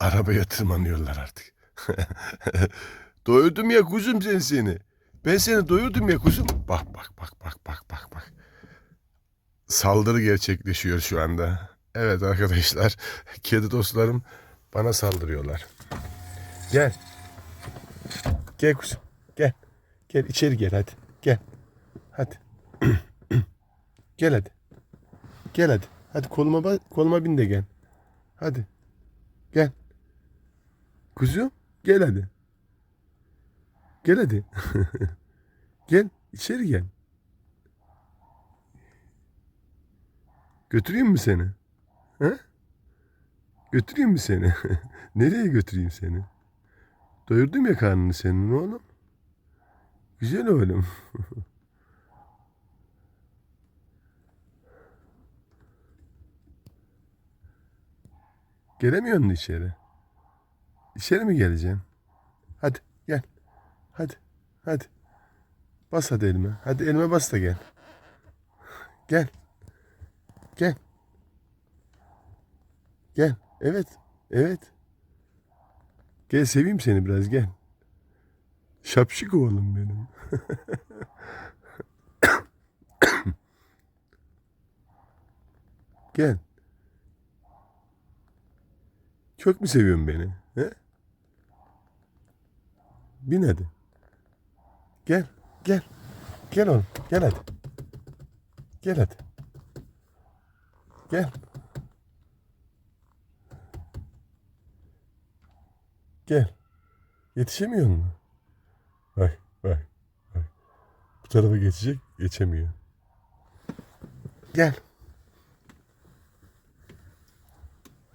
Arabaya tırmanıyorlar artık. Doyurdum ya kuzum sen seni. Ben seni doyurdum ya kuzum. Bak bak bak bak bak bak bak. Saldırı gerçekleşiyor şu anda. Evet arkadaşlar. Kedi dostlarım bana saldırıyorlar. Gel. Gel kuzum. Gel. Gel içeri gel hadi. Gel. Hadi. gel hadi. Gel hadi. Hadi koluma koluma bin de gel. Hadi. Gel. Kuzum gel hadi. Gel hadi. gel içeri gel. Götüreyim mi seni? He? Götüreyim mi seni? Nereye götüreyim seni? Doyurdum ya karnını senin oğlum. Güzel oğlum. Gelemiyor musun içeri? İçeri mi geleceksin? Hadi gel. Hadi. Hadi. Bas hadi elime. Hadi elime bas da gel. Gel. Gel. Gel. Evet. Evet. Gel seveyim seni biraz gel. Şapşik oğlum benim. gel. Çok mu seviyorsun beni? He? Bin hadi. Gel. Gel. Gel oğlum. Gel hadi. Gel hadi. Gel. Gel. Yetişemiyor mu? Bak, bak, bak. Bu tarafa geçecek, geçemiyor. Gel.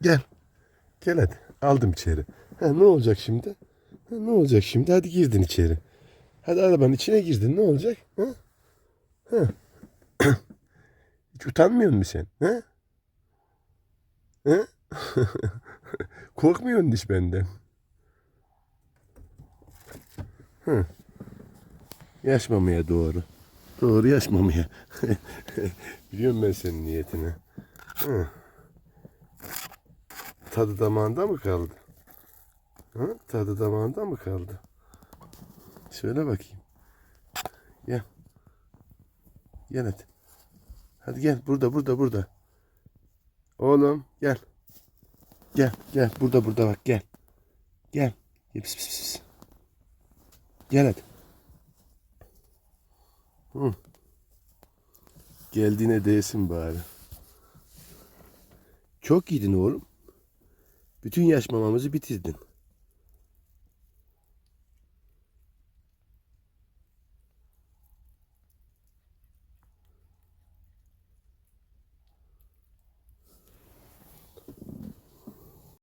Gel. Gel hadi. Aldım içeri. Ha, ne olacak şimdi? Ne olacak şimdi? Hadi girdin içeri. Hadi arabanın içine girdin. Ne olacak? Ha? Ha. Hiç utanmıyor musun sen? Ha? Ha? Korkmuyor musun hiç benden? Hı. Yaşmamaya doğru. Doğru yaşmamaya. Biliyorum ben senin niyetini. Hı. Tadı damağında mı kaldı? Hı? Tadı damağında mı kaldı? Söyle bakayım. Gel. Gel hadi. Hadi gel. Burada burada burada. Oğlum gel. Gel gel. Burada burada bak gel. Gel. Gel pis pis pis. Gel hadi. Hı. Geldiğine değsin bari. Çok yedin oğlum. Bütün yaş mamamızı bitirdin.